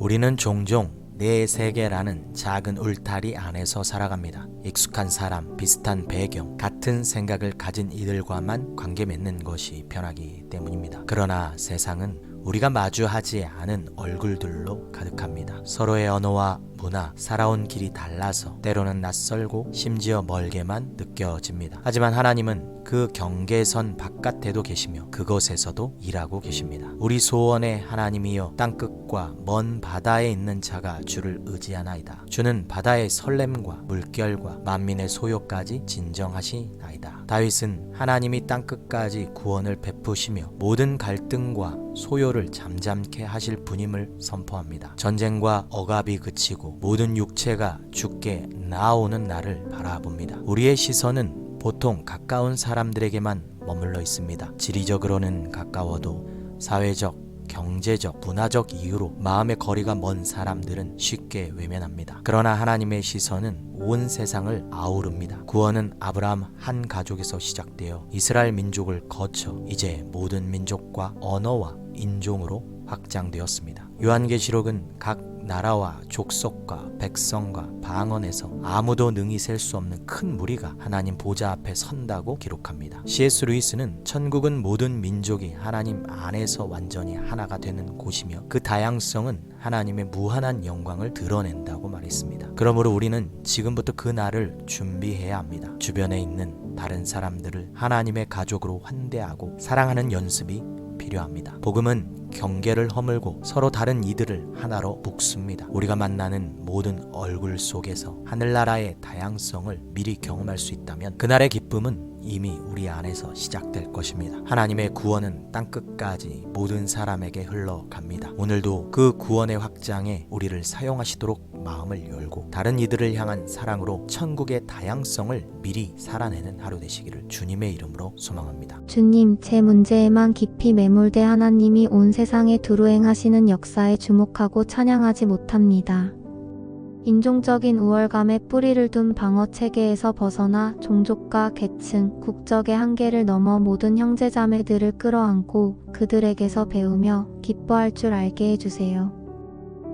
우리는 종종 내 세계라는 작은 울타리 안에서 살아갑니다. 익숙한 사람, 비슷한 배경, 같은 생각을 가진 이들과만 관계 맺는 것이 편하기 때문입니다. 그러나 세상은 우리가 마주하지 않은 얼굴들로 가득합니다. 서로의 언어와 문화, 살아온 길이 달라서 때로는 낯설고 심지어 멀게만 느껴집니다. 하지만 하나님은 그 경계선 바깥에도 계시며 그곳에서도 일하고 계십니다. 우리 소원의 하나님이여 땅끝 과 먼 바다에 있는 자가 주를 의지하나이다. 주는 바다의 설렘과 물결과 만민의 소요까지 진정하시나이다. 다윗은 하나님이 땅 끝까지 구원을 베푸시며 모든 갈등과 소요를 잠잠케 하실 분임을 선포합니다. 전쟁과 억압이 그치고 모든 육체가 죽게 나오는 날을 바라봅니다. 우리의 시선은 보통 가까운 사람들에게만 머물러 있습니다. 지리적으로는 가까워도 사회적, 경제적, 문화적 이유로 마음의 거리가 먼 사람들은 쉽게 외면합니다. 그러나 하나님의 시선은 온 세상을 아우릅니다. 구원은 아브라함 한 가족에서 시작되어 이스라엘 민족을 거쳐 이제 모든 민족과 언어와 인종으로 확장되었습니다. 요한계시록은 각 나라와 족속과 백성과 방언에서 아무도 능히 셀 수 없는 큰 무리가 하나님 보좌 앞에 선다고 기록합니다. C.S. 루이스는 천국은 모든 민족이 하나님 안에서 완전히 하나가 되는 곳이며 그 다양성은 하나님의 무한한 영광을 드러낸다고 말했습니다. 그러므로 우리는 지금부터 그 날을 준비해야 합니다. 주변에 있는 다른 사람들을 하나님의 가족으로 환대하고 사랑하는 연습이 필요합니다. 복음은 경계를 허물고 서로 다른 이들을 하나로 묶습니다. 우리가 만나는 모든 얼굴 속에서 하늘나라의 다양성을 미리 경험할 수 있다면 그날의 기쁨은 이미 우리 안에서 시작될 것입니다. 하나님의 구원은 땅끝까지 모든 사람에게 흘러갑니다. 오늘도 그 구원의 확장에 우리를 사용하시도록 마음을 열고 다른 이들을 향한 사랑으로 천국의 다양성을 미리 살아내는 하루 되시기를 주님의 이름으로 소망합니다. 주님, 제 문제에만 깊이 매몰돼 하나님이 온 세상에 두루 행하시는 역사에 주목하고 찬양하지 못합니다. 인종적인 우월감에 뿌리를 둔 방어 체계에서 벗어나 종족과 계층, 국적의 한계를 넘어 모든 형제자매들을 끌어안고 그들에게서 배우며 기뻐할 줄 알게 해주세요.